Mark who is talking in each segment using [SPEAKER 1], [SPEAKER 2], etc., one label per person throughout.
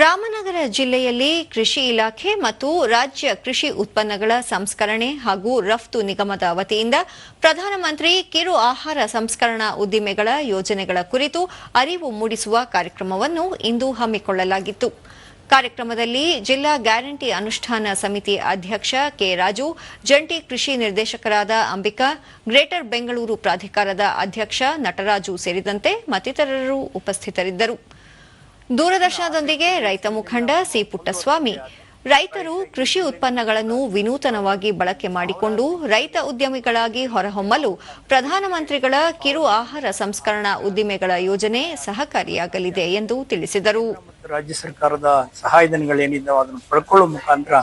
[SPEAKER 1] ರಾಮನಗರ ಜಿಲ್ಲೆಯಲ್ಲಿ ಕೃಷಿ ಇಲಾಖೆ ಮತ್ತು ರಾಜ್ಯ ಕೃಷಿ ಉತ್ಪನ್ನಗಳ ಸಂಸ್ಕರಣೆ ಹಾಗೂ ರಫ್ತು ನಿಗಮದ ವತಿಯಿಂದ ಪ್ರಧಾನಮಂತ್ರಿ ಕಿರು ಆಹಾರ ಸಂಸ್ಕರಣಾ ಉದ್ದಿಮೆಗಳ ಯೋಜನೆಗಳ ಕುರಿತು ಅರಿವು ಮೂಡಿಸುವ ಕಾರ್ಯಕ್ರಮವನ್ನು ಇಂದು ಹಮ್ಮಿಕೊಳ್ಳಲಾಗಿತ್ತು. ಕಾರ್ಯಕ್ರಮದಲ್ಲಿ ಜಿಲ್ಲಾ ಗ್ಯಾರಂಟಿ ಅನುಷ್ಠಾನ ಸಮಿತಿ ಅಧ್ಯಕ್ಷ ಕೆ ರಾಜು, ಜಂಟಿ ಕೃಷಿ ನಿರ್ದೇಶಕರಾದ ಅಂಬಿಕಾ, ಗ್ರೇಟರ್ ಬೆಂಗಳೂರು ಪ್ರಾಧಿಕಾರದ ಅಧ್ಯಕ್ಷ ನಟರಾಜು ಸೇರಿದಂತೆ ಮತ್ತಿತರರು ಉಪಸ್ಥಿತರಿದ್ದರು. ದೂರದರ್ಶನದೊಂದಿಗೆ ರೈತ ಮುಖಂಡ ಸಿ ಪುಟ್ಟಸ್ವಾಮಿ ರೈತರು ಕೃಷಿ ಉತ್ಪನ್ನಗಳನ್ನು ವಿನೂತನವಾಗಿ ಬಳಕೆ ಮಾಡಿಕೊಂಡು ರೈತ ಉದ್ಯಮಿಗಳಾಗಿ ಹೊರಹೊಮ್ಮಲು ಪ್ರಧಾನಮಂತ್ರಿಗಳ ಕಿರು ಆಹಾರ ಸಂಸ್ಕರಣಾ ಉದ್ದಿಮೆಗಳ ಯೋಜನೆ ಸಹಕಾರಿಯಾಗಲಿದೆ ಎಂದು ತಿಳಿಸಿದರು.
[SPEAKER 2] ರಾಜ್ಯ ಸರ್ಕಾರದ ಸಹಾಯಧನಗಳೇನಿದ್ದಾವೆ ಅದನ್ನು ಪಡ್ಕೊಳ್ಳುವ ಮುಖಾಂತರ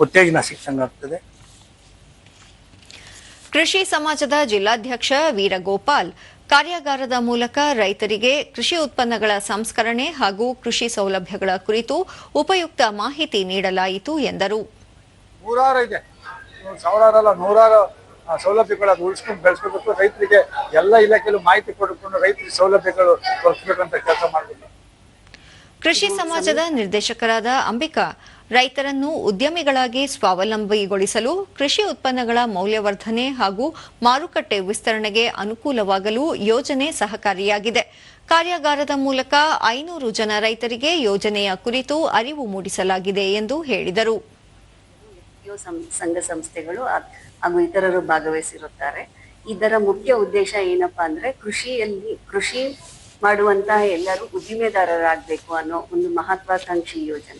[SPEAKER 2] ಉತ್ತೇಜನ ಸಿಕ್ಕಂಗಾಗ್ತದೆ.
[SPEAKER 1] ಕೃಷಿ ಸಮಾಜದ ಜಿಲ್ಲಾಧ್ಯಕ್ಷ ವೀರಗೋಪಾಲ್ ಕಾರ್ಯಾಗಾರದ ಮೂಲಕ ರೈತರಿಗೆ ಕೃಷಿ ಉತ್ಪನ್ನಗಳ ಸಂಸ್ಕರಣೆ ಹಾಗೂ ಕೃಷಿ ಸೌಲಭ್ಯಗಳ ಕುರಿತು ಉಪಯುಕ್ತ ಮಾಹಿತಿ ನೀಡಲಾಯಿತು ಎಂದರು.
[SPEAKER 3] ನೂರಾರು ಇದೆ. ನೂರಾರು ಸೌಲಭ್ಯಗಳನ್ನು ಸೌಲಭ್ಯಗಳು ಉಳಿಸ್ಕೊಂಡು ಬೆಳೆಸ್ಕೋಬೇಕು. ರೈತರಿಗೆ ಎಲ್ಲ ಇಲಾಖೆಯಲ್ಲೂ ಮಾಹಿತಿ ಕೊಡಿಕೊಂಡು ರೈತರಿಗೆ ಸೌಲಭ್ಯಗಳು ಮಾಡಬೇಕು
[SPEAKER 1] ಕೃಷಿ ಸಮಾಜದ ನಿರ್ದೇಶಕರಾದ ಅಂಬಿಕಾ ರೈತರನ್ನು ಉದ್ಯಮಿಗಳಾಗಿ ಸ್ವಾವಲಂಬಿಗೊಳಿಸಲು ಕೃಷಿ ಉತ್ಪನ್ನಗಳ ಮೌಲ್ಯವರ್ಧನೆ ಹಾಗೂ ಮಾರುಕಟ್ಟೆ ವಿಸ್ತರಣೆಗೆ ಅನುಕೂಲವಾಗಲು ಯೋಜನೆ ಸಹಕಾರಿಯಾಗಿದೆ. ಕಾರ್ಯಾಗಾರದ ಮೂಲಕ ಐನೂರು ಜನ ರೈತರಿಗೆ ಯೋಜನೆಯ ಕುರಿತು ಅರಿವು ಮೂಡಿಸಲಾಗಿದೆ ಎಂದು ಹೇಳಿದರು.
[SPEAKER 4] ಸಂಘ ಸಂಸ್ಥೆಗಳು ಹಾಗೂ ಇತರರು ಭಾಗವಹಿಸಿರುತ್ತಾರೆ. ಇದರ ಮುಖ್ಯ ಉದ್ದೇಶ ಏನಪ್ಪಾ ಅಂದ್ರೆ ಕೃಷಿಯಲ್ಲಿ ಕೃಷಿ ಮಾಡುವಂತಹ ಎಲ್ಲರೂ ಉದ್ದಿಮೆದಾರರಾಗಬೇಕು ಅನ್ನೋ ಒಂದು ಮಹತ್ವಾಕಾಂಕ್ಷಿ ಯೋಜನೆ.